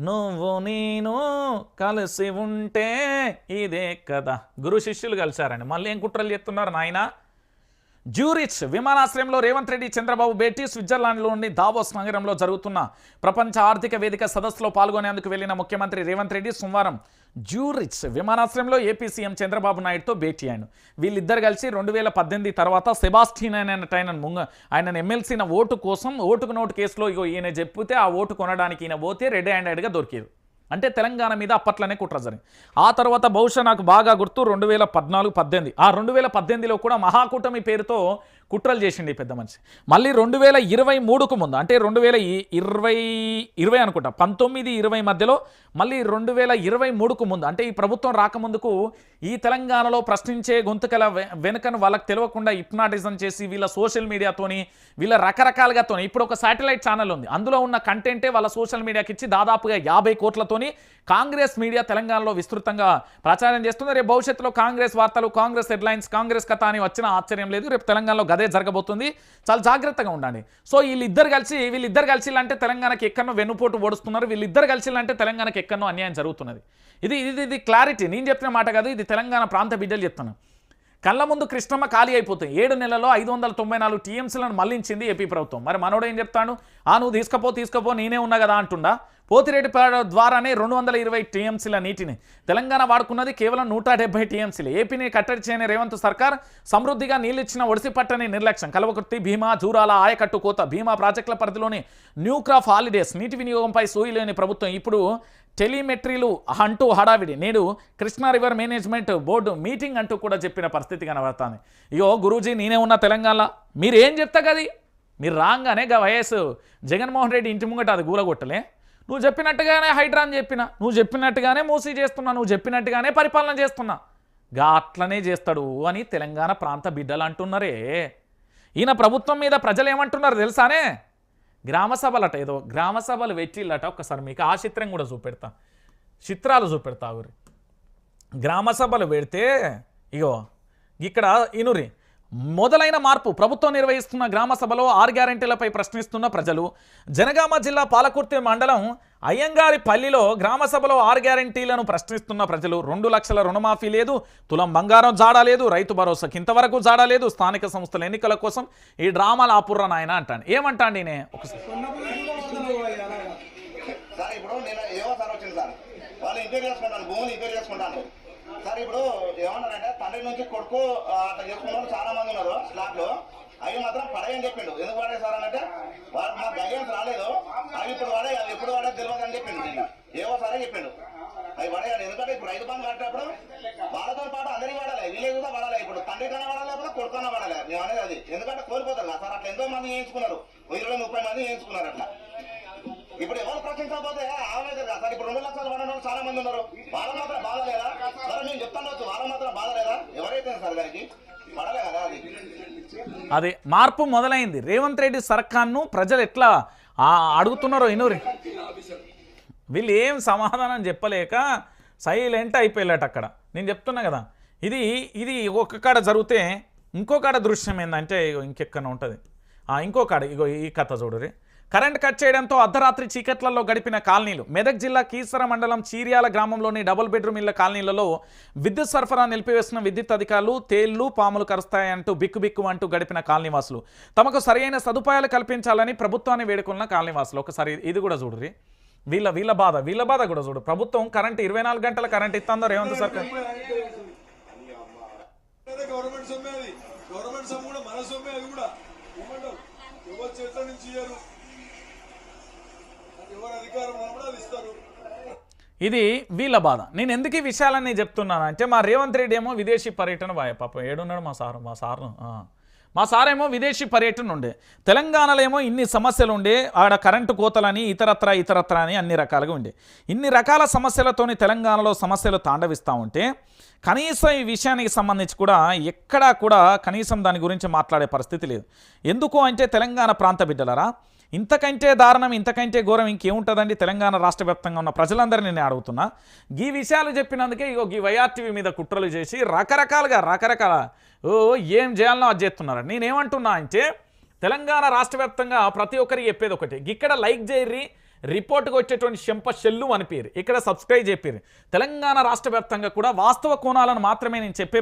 నువ్వు నేను కలిసి ఉంటే ఇదే కదా. గురు శిష్యులు కలిశారండి. మళ్ళీ ఏం కుట్రలు చెప్తున్నారు నాయన? జ్యూరిచ్ విమానాశ్రయంలో రేవంత్ రెడ్డి చంద్రబాబు భేటీ స్విట్జర్లాండ్లోని దావోస్ నగరంలో జరుగుతున్న ప్రపంచ ఆర్థిక వేదిక సదస్సులో పాల్గొనేందుకు వెళ్ళిన ముఖ్యమంత్రి రేవంత్ రెడ్డి సోమవారం జ్యూరిచ్ విమానాశ్రయంలో ఏపీ సీఎం చంద్రబాబు నాయుడుతో భేటీ అయ్యాను వీళ్ళిద్దరు కలిసి రెండు వేల పద్దెనిమిది తర్వాత సెబాస్టిన్ అనేట ఆయన ముంగ ఆయన ఎమ్మెల్సీన ఓటు కోసం ఓటుకు నోటు కేసులో ఇగో ఈయన చెప్పితే ఆ ఓటు కొనడానికి ఈయన పోతే రెడ్ హ్యాండెడ్గా దొరికారు. అంటే తెలంగాణ మీద అప్పట్లోనే కుట్ర జరిగింది. ఆ తర్వాత బహుశా నాకు బాగా గుర్తు రెండు వేల పద్నాలుగు పద్దెనిమిది. ఆ రెండు వేల పద్దెనిమిదిలో కూడా మహాకూటమి పేరుతో కుట్రలు చేసిండి ఈ పెద్ద మనిషి. మళ్ళీ రెండు వేల ఇరవై మూడుకు ముందు అంటే రెండు వేల ఇరవై ఇరవై అనుకుంటా పంతొమ్మిది ఇరవై మధ్యలో మళ్ళీ రెండు వేల ఇరవై మూడుకు ముందు అంటే ఈ ప్రభుత్వం రాకముందుకు ఈ తెలంగాణలో ప్రశ్నించే గొంతుకల వెనుకను వాళ్ళకి తెలియకుండా హిప్నాటిజం చేసి వీళ్ళ సోషల్ మీడియాతోని వీళ్ళ రకరకాలుగా తోని ఇప్పుడు ఒక శాటిలైట్ ఛానల్ ఉంది. అందులో ఉన్న కంటెంటే వాళ్ళ సోషల్ మీడియాకి ఇచ్చి దాదాపుగా యాభై కోట్లతో కోట్లతోని కాంగ్రెస్ మీడియా తెలంగాణలో విస్తృతంగా ప్రచారం చేస్తుంది. రేపు భవిష్యత్తులో కాంగ్రెస్ వార్తలు కాంగ్రెస్ హెడ్లైన్స్ కాంగ్రెస్ కథ అని వచ్చిన ఆశ్చర్యం లేదు. రేపు తెలంగాణలో గదే జరగబోతుంది. చాలా జాగ్రత్తగా ఉండండి. సో వీళ్ళిద్దరు కలిసి వీళ్ళిద్దరు కలిసి అంటే తెలంగాణకి ఎక్కడో వెన్నుపోటు ఓడుస్తున్నారు. వీళ్ళిద్దరు కలిసి అంటే తెలంగాణకి ఎక్కడో అన్యాయం జరుగుతున్నది. ఇది ఇది ఇది క్లారిటీ. నేను చెప్పిన మాట కాదు ఇది తెలంగాణ ప్రాంత బిడ్డలు చెప్తాను కళ్ళ ముందు కృష్ణమ్మ ఖాళీ అయిపోతుంది. ఏడు నెలలో ఐదు వందల తొంభై నాలుగు టీఎంసీలను మళ్ళించింది ఏపీ ప్రభుత్వం. మరి మనోడు ఏం చెప్తాడు? ఆ నువ్వు తీసుకపో తీసుకపో నేనే ఉన్నా కదా అంటుండా? పోతిరెడ్డిపాడు ద్వారానే రెండు వందల ఇరవై టీఎంసీల నీటిని తెలంగాణ వాడుకున్నది కేవలం నూట డెబ్బై టీఎంసీలు. ఏపీని కట్టడి చేయని రేవంత్ సర్కార్ సమృద్ధిగా నీళ్ళిచ్చిన ఒడిసిపట్టని నిర్లక్ష్యం. కలవకుర్తి భీమా జూరాల ఆయకట్టు కోత భీమా ప్రాజెక్టుల పరిధిలోని న్యూ క్రాఫ్ హాలిడేస్ నీటి వినియోగంపై సోయి ప్రభుత్వం. ఇప్పుడు టెలిమెట్రీలు అంటూ హడావిడి. నేడు Krishna river management board meeting అంటూ కూడా చెప్పిన పరిస్థితి కనబడుతుంది. ఇగో గురూజీ నేనే ఉన్న తెలంగాణ మీరు ఏం చెప్తా కది మీరు రాగానే గా వైఎస్ జగన్మోహన్ రెడ్డి ఇంటి ముంగట అది గూలగొట్టలే. నువ్వు చెప్పినట్టుగానే హైడ్రాన్ చెప్పిన నువ్వు చెప్పినట్టుగానే మూసీ చేస్తున్నా నువ్వు చెప్పినట్టుగానే పరిపాలన చేస్తున్నా. గా అట్లనే చేస్తాడు అని తెలంగాణ ప్రాంత బిడ్డలు అంటున్నారే. ఈయన ప్రభుత్వం మీద ప్రజలు ఏమంటున్నారు తెలుసానే? గ్రామ సభలట ఏదో గ్రామ సభలు పెట్టిల్లట ఒక్కసారి మీకు ఆ చిత్రం కూడా చూపెడతా. చిత్రాలు చూపెడతా ఊరి గ్రామ సభలు పెడితే ఇగో ఇక్కడ ఇనురి. మొదలైన మార్పు ప్రభుత్వం నిర్వహిస్తున్న గ్రామ సభలో ఆరు గ్యారెంటీలపై ప్రశ్నిస్తున్న ప్రజలు జనగామ జిల్లా పాలకుర్తి మండలం అయ్యంగారి పల్లిలో గ్రామ సభలో ఆరు గ్యారెంటీలను ప్రశ్నిస్తున్న ప్రజలు రెండు లక్షల రుణమాఫీ లేదు తులం బంగారం జాడలేదు రైతు భరోసాకి ఇంతవరకు జాడలేదు స్థానిక సంస్థల ఎన్నికల కోసం ఈ డ్రామాల ఆపుర్ర నాయన అంటాను ఏమంటాండి నేనే ఒకసారి వాళ్ళు చేసుకుంటాను భూములు చేసుకుంటాను సార్ ఇప్పుడు ఏమన్నారంటే తండ్రి నుంచి కొడుకు అట్లా చేసుకున్న చాలా మంది ఉన్నారు స్లాట్లో అవి మాత్రం పడేయని చెప్పిండు. ఎందుకు పడే సార్ అంటే వాడు మా గైడెన్స్ రాలేదు. అవి ఇప్పుడు వాడే అవి ఎప్పుడు పడే తెలియదు అని చెప్పిండు నిన్న. ఏవో సరే చెప్పిండు. అవి పడేయాలి. ఎందుకంటే ఇప్పుడు రైతు బంధు కట్టేటప్పుడు వాళ్ళతో పాటు అందరికీ పడాలి విలేజ్ కూడా పడాలి ఇప్పుడు తండ్రి కన్నా పడాలి ఇప్పుడు కొడుకు కన్నా వాడాలి. మేము అనేది అది. ఎందుకంటే కోల్పోతారు కదా సార్ అట్లా ఎంతో మంది చేయించుకున్నారు. ఇరవై ముప్పై మంది చేయించుకున్నారు అట్లా. ఇప్పుడు ఎవరు ప్రశ్నించకపోతే ఆమె కదా సార్ ఇప్పుడు రెండు లక్షలు పడిన వాళ్ళు చాలా మంది ఉన్నారు. వాళ్ళ మాత్రం బాధ లేదా సరే మేము చెప్తాను వాళ్ళ మాత్రం బాధ లేదా ఎవరైతే సార్ దానికి? పడలే కదా అది. అది మార్పు మొదలైంది. రేవంత్ రెడ్డి సర్కార్ను ప్రజలు ఎట్లా అడుగుతున్నారో ఇనూరి. వీళ్ళు ఏం సమాధానం చెప్పలేక సైలెంట్ అయిపోయాలట అక్కడ. నేను చెప్తున్నా కదా ఇది ఇది ఒక కాడ జరిగితే ఇంకో కాడ దృశ్యం ఏంటంటే ఇగో ఇంకెక్కడ ఉంటుంది. ఇంకో కాడ ఇగో ఈ కథ చూడరి కరెంట్ కట్ చేయడంతో అర్ధరాత్రి చీకట్లలో గడిపిన కాలనీలు. మెదక్ జిల్లా కీసర మండలం చీర్యాల గ్రామంలోని డబుల్ బెడ్రూమ్ ఇళ్ళ కాలనీలలో విద్యుత్ సరఫరా నిలిపివేసిన విద్యుత్ అధికారులు తేళ్ళు పాములు కరుస్తాయంటూ బిక్కుబిక్కు అంటూ గడిపిన కాలనీవాసులు. తమకు సరైన సదుపాయాలు కల్పించాలని ప్రభుత్వాన్ని వేడుకున్న కాలనీవాసులు. ఒకసారి ఇది కూడా చూడరి వీళ్ళ వీళ్ళ బాధ వీళ్ళ బాధ కూడా చూడు. ప్రభుత్వం కరెంట్ ఇరవై నాలుగు గంటల కరెంట్ ఇస్తుందో రేవంత్ సర్కార్? గవర్నమెంట్ సొమ్మే అది. గవర్నమెంట్ సొమ్ము కూడా మన సొమ్మే అది కూడా. ఏమంటావు ఎవరు నుంచి ఇయ్యరు అది ఎవరు అధికారం ఉన్నప్పుడు అది ఇస్తారు ఇది వీళ్ళ బాధ. నేను ఎందుకు ఈ విషయాలన్నీ చెప్తున్నాను అంటే మా రేవంత్ రెడ్డి ఏమో విదేశీ పర్యటన బాయ్ పాపం ఏడున్నాడు మా సారు మా సారు మా సారేమో విదేశీ పర్యటన ఉండే. తెలంగాణలో ఏమో ఇన్ని సమస్యలు ఉండే ఆడ కరెంటు కోతలని ఇతరత్ర ఇతరత్ర అని అన్ని రకాలుగా ఉండే. ఇన్ని రకాల సమస్యలతోని తెలంగాణలో సమస్యలు తాండవిస్తూ ఉంటే కనీసం ఈ విషయానికి సంబంధించి కూడా ఎక్కడా కూడా కనీసం దాని గురించి మాట్లాడే పరిస్థితి లేదు. ఎందుకు అంటే తెలంగాణ ప్రాంత బిడ్డలరా ఇంతకంటే దారుణం ఇంతకంటే ఘోరం ఇంకేముంటుందండి? తెలంగాణ రాష్ట్ర వ్యాప్తంగా ఉన్న ప్రజలందరినీ నేను అడుగుతున్నా. ఈ విషయాలు చెప్పినందుకే ఇగో ఈ వైఆర్టీవీ మీద కుట్రలు చేసి రకరకాలుగా రకరకాల ఓ ఏం చేయాలనో అది చేస్తున్నారు. నేనేమంటున్నా అంటే తెలంగాణ రాష్ట్ర వ్యాప్తంగా ప్రతి ఒక్కరికి చెప్పేది ఒకటి. ఇక్కడ లైక్ చేయర్రి రిపోర్ట్కి వచ్చేటువంటి చెంప షెల్లు అనిపారు ఇక్కడ సబ్స్క్రైబ్ చెప్పారు తెలంగాణ రాష్ట్ర వ్యాప్తంగా కూడా వాస్తవ కోణాలను మాత్రమే నేను చెప్పే